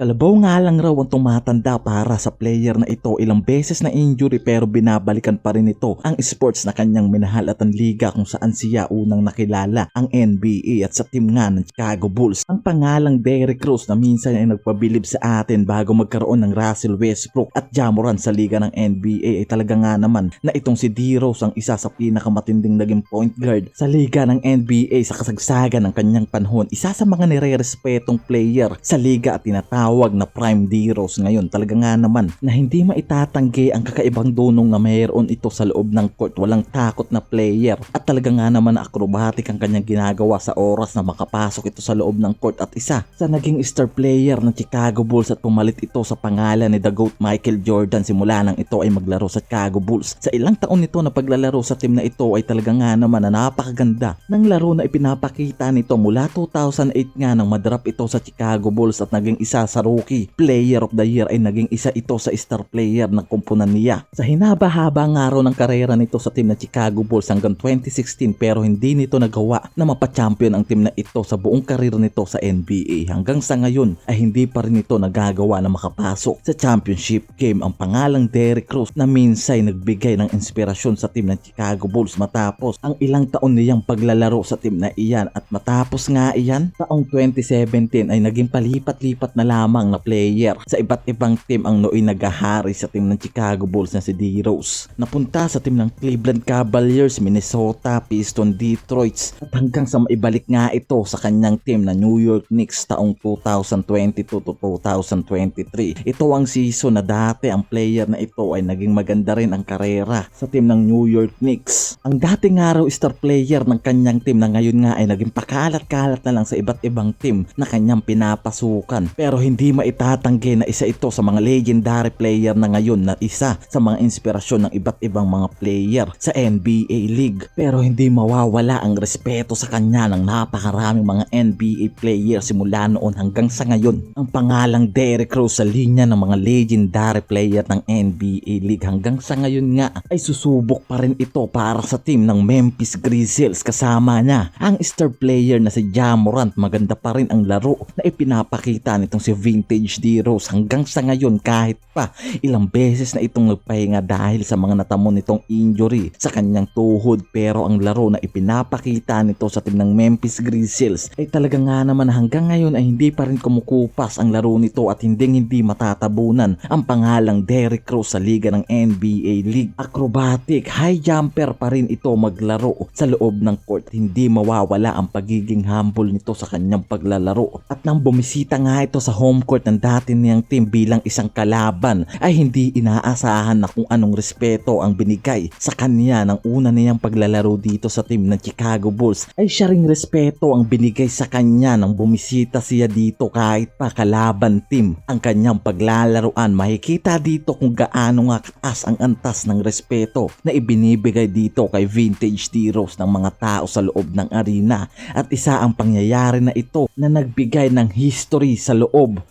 Kalabaw nga lang raw ang tumatanda para sa player na ito ilang beses na injury pero binabalikan pa rin ito ang sports na kanyang minahal at ang liga kung saan siya unang nakilala ang NBA at sa team nga ng Chicago Bulls. Ang pangalang Derrick Rose na minsan ay nagpabilib sa atin bago magkaroon ng Russell Westbrook at Jamoran sa liga ng NBA ay talaga nga naman na itong si D. Rose ang isa sa pinakamatinding naging point guard sa liga ng NBA sa kasagsagan ng kanyang panahon. Isa sa mga nire-respetong player sa liga at tinatawag na Prime. Rose ngayon. Talaga nga naman na hindi maitatanggi ang kakaibang dunong na mayroon ito sa loob ng court. Walang takot na player at talaga nga naman na acrobatic ang kanyang ginagawa sa oras na makapasok ito sa loob ng court at isa sa naging star player ng Chicago Bulls at pumalit ito sa pangalan ni The GOAT Michael Jordan simula nang ito ay maglaro sa Chicago Bulls. Sa ilang taon nito na paglalaro sa team na ito ay talaga nga naman na napakaganda ng laro na ipinapakita nito mula 2008 nga nang madrap ito sa Chicago Bulls at naging isa sa rookie player of the year ay naging isa ito sa star player ng kumpunan niya. Sa hinaba-haba nga raw ng karera nito sa team ng Chicago Bulls hanggang 2016 pero hindi nito nagawa na mapachampion ang team na ito sa buong karir nito sa NBA. Hanggang sa ngayon ay hindi pa rin ito nagagawa na makapasok sa championship game. Ang pangalang Derrick Rose na minsay nagbigay ng inspirasyon sa team ng Chicago Bulls matapos ang ilang taon niyang paglalaro sa team na iyan at matapos nga iyan taong 2017 ay naging palipat-lipat na lamang na player sa iba't ibang team ang nooy nagahari sa team ng Chicago Bulls na si D. Rose. Napunta sa team ng Cleveland Cavaliers, Minnesota, Piston, Detroit at hanggang sa maibalik nga ito sa kanyang team na New York Knicks taong 2022 to 2023. Ito ang season na dati ang player na ito ay naging maganda rin ang karera sa team ng New York Knicks. Ang dating nga raw star player ng kanyang team na ngayon nga ay naging pakalat-kalat na lang sa iba't ibang team na kanyang pinapasukan. Pero hindi maitatanggi na isa ito sa mga legendary player na ngayon na isa sa mga inspirasyon ng iba't ibang mga player sa NBA League. Pero hindi mawawala ang respeto sa kanya ng napakaraming mga NBA player simula noon hanggang sa ngayon. Ang pangalang Derrick Rose sa linya ng mga legendary player ng NBA League hanggang sa ngayon nga ay susubok pa rin ito para sa team ng Memphis Grizzlies kasama niya ang star player na si Ja Morant. Maganda pa rin ang laro na ipinapakita nitong si Vintage D Rose hanggang sa ngayon kahit pa ilang beses na itong nagpahinga dahil sa mga natamo nitong injury sa kanyang tuhod pero ang laro na ipinapakita nito sa team ng Memphis Grizzlies ay talaga nga naman hanggang ngayon ay hindi pa rin kumukupas ang laro nito at hindi hindi matatabunan ang pangalang Derrick Rose sa liga ng NBA League. Acrobatic, high jumper pa rin ito maglaro sa loob ng court. Hindi mawawala ang pagiging humble nito sa kanyang paglalaro. At nang bumisita nga ito sa home court ng dati niyang team bilang isang kalaban ay hindi inaasahan na kung anong respeto ang binigay sa kanya ng una niyang paglalaro dito sa team ng Chicago Bulls. Ay siya ring respeto ang binigay sa kanya nang bumisita siya dito kahit pa kalaban team ang kanyang paglalaroan makikita dito kung gaano nga kaas ang antas ng respeto na ibinibigay dito kay Vintage D Rose ng mga tao sa loob ng arena. At isa ang pangyayari na ito na nagbigay ng history sa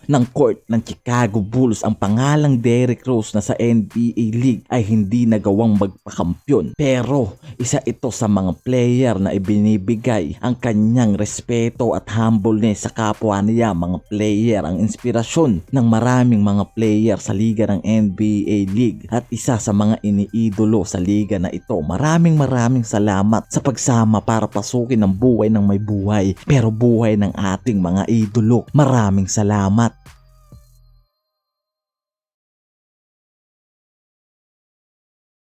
ng court ng Chicago Bulls. Ang pangalang Derrick Rose na sa NBA League ay hindi nagawang magpakampyon. Pero isa ito sa mga player na ibinibigay ang kanyang respeto at humbleness sa kapwa niya mga player. Ang inspirasyon ng maraming mga player sa liga ng NBA League at isa sa mga iniidolo sa liga na ito. Maraming maraming salamat sa pagsama para pasukin ang buhay ng may buhay pero buhay ng ating mga idolo. Maraming salamat selamat